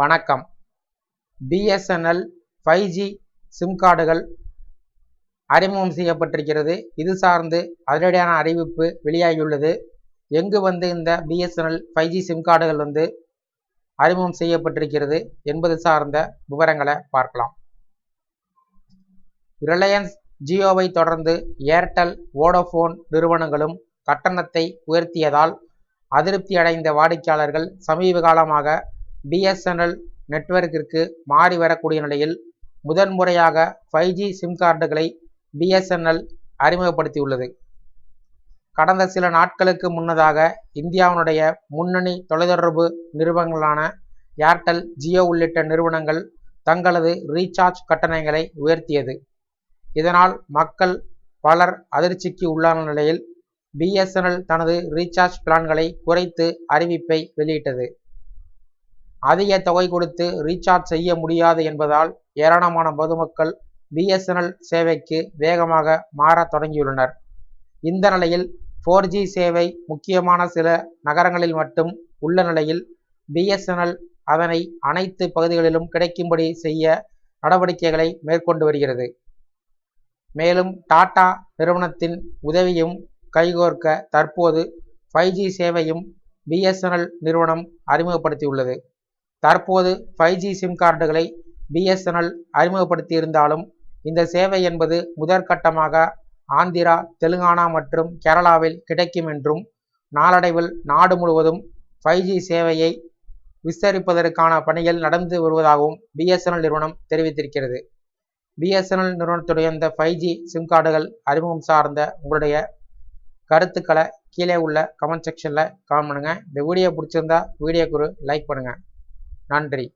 வணக்கம். BSNL five G sim கார்டுகள் அறிமுகம் செய்யப்பட்டிருக்கிறது. இது சார்ந்து அதிரடியான அறிவிப்பு வெளியாகியுள்ளது. எங்கு வந்து இந்த பிஎஸ்என்எல் ஃபைவ் ஜி சிம் கார்டுகள் வந்து அறிமுகம் செய்யப்பட்டிருக்கிறது என்பது சார்ந்த விவரங்களை பார்க்கலாம். ரிலையன்ஸ் ஜியோவை தொடர்ந்து ஏர்டெல் வோடோஃபோன் நிறுவனங்களும் கட்டணத்தை உயர்த்தியதால் அதிருப்தி அடைந்த வாடிக்கையாளர்கள் சமீப காலமாக பிஎஸ்என்எல் நெட்வொர்க்கிற்கு மாறி வரக்கூடிய நிலையில் முதன்முறையாக ஃபைவ் ஜி சிம் கார்டுகளை பிஎஸ்என்எல் அறிமுகப்படுத்தியுள்ளது. கடந்த சில நாட்களுக்கு முன்னதாக இந்தியாவினுடைய முன்னணி தொலைத்தொடர்பு நிறுவனங்களான ஏர்டெல் ஜியோ உள்ளிட்ட நிறுவனங்கள் தங்களது ரீசார்ஜ் கட்டணங்களை உயர்த்தியது. இதனால் மக்கள் பலர் அதிர்ச்சிக்கு உள்ளான நிலையில் பிஎஸ்என்எல் தனது ரீசார்ஜ் பிளான்களை குறைத்து அறிவிப்பை வெளியிட்டது. அதிக தொகை கொடுத்து ரீசார்ஜ் செய்ய முடியாது என்பதால் ஏராளமான பொதுமக்கள் பிஎஸ்என்எல் சேவைக்கு வேகமாக மாறத் தொடங்கியுள்ளனர். இந்த நிலையில் ஃபோர் ஜி சேவை முக்கியமான சில நகரங்களில் மட்டும் உள்ள நிலையில் பிஎஸ்என்எல் அதனை அனைத்து பகுதிகளிலும் கிடைக்கும்படி செய்ய நடவடிக்கைகளை மேற்கொண்டு வருகிறது. மேலும் டாடா நிறுவனத்தின் உதவியும் கைகோர்க்க தற்போது ஃபைவ் ஜி சேவையும் பிஎஸ்என்எல் நிறுவனம் அறிமுகப்படுத்தியுள்ளது. தற்போது ஃபைவ் ஜி சிம் கார்டுகளை பிஎஸ்என்எல் அறிமுகப்படுத்தியிருந்தாலும் இந்த சேவை என்பது முதற்கட்டமாக ஆந்திரா தெலுங்கானா மற்றும் கேரளாவில் கிடைக்கும் என்றும் நாளடைவில் நாடு முழுவதும் ஃபைவ் ஜி சேவையை விஸ்தரிப்பதற்கான பணிகள் நடந்து வருவதாகவும் பிஎஸ்என்எல் நிறுவனம் தெரிவித்திருக்கிறது. பிஎஸ்என்எல் நிறுவனத்துடைய இந்த ஃபைவ் ஜி சிம் கார்டுகள் அறிமுகம் சார்ந்த உங்களுடைய கருத்துக்களை கீழே உள்ள கமெண்ட் செக்ஷனில் கமெண்ட் பண்ணுங்கள் இந்த வீடியோ பிடிச்சிருந்தா வீடியோக்கு ஒரு லைக் பண்ணுங்கள் நன்றி.